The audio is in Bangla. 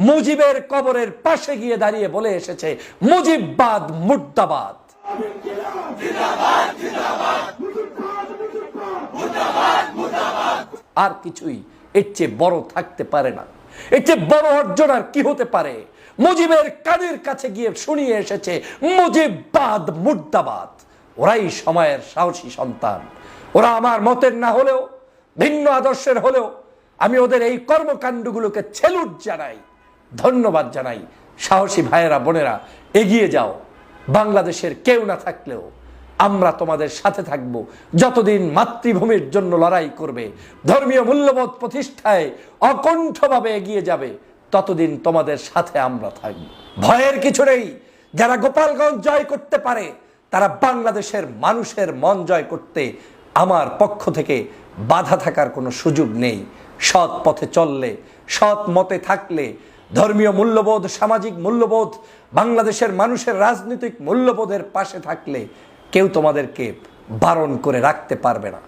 মুজিবের কবরের পাশে গিয়ে দাঁড়িয়ে বলে এসেছে মুজিববাদ মুর্দাবাদ। আর কিছুই এর চেয়ে বড় থাকতে পারে না। এর চেয়ে বড় অর্জন আর কি হতে পারে? মুজিবের কানের কাছে গিয়ে শুনিয়ে এসেছে মুজিববাদ মুর্দাবাদ। ওরাই সময়ের সাহসী সন্তান। ওরা আমার মতের না হলেও, ভিন্ন আদর্শের হলেও, আমি ওদের এই কর্মকাণ্ডগুলোকে ছেলুট জানাই। ধন্যবাদ জানাই সাহসী ভাইয়েরা, বোনেরা, এগিয়ে যাও। বাংলাদেশের কেউ না থাকলেও আমরা তোমাদের সাথে থাকব। যতদিন মাতৃভূমির জন্য লড়াই করবে, ধর্মীয় মূল্যবোধ প্রতিষ্ঠায় অকণ্ঠভাবে এগিয়ে যাবে, ততদিন তোমাদের সাথে আমরা থাকব। ভয়ের কিছু নেই। যারা গোপালগঞ্জ জয় করতে পারে, তারা বাংলাদেশের মানুষের মন জয় করতে আমার পক্ষ থেকে বাধা থাকার কোনো সুযোগ নেই। সৎ পথে চললে, সৎ মতে থাকলে ধর্মীয় মূল্যবোধ, সামাজিক মূল্যবোধ, বাংলাদেশের মানুষের রাজনৈতিক মূল্যবোধের পাশে থাকলে কেউ তোমাদেরকে বারণ করে রাখতে পারবে না।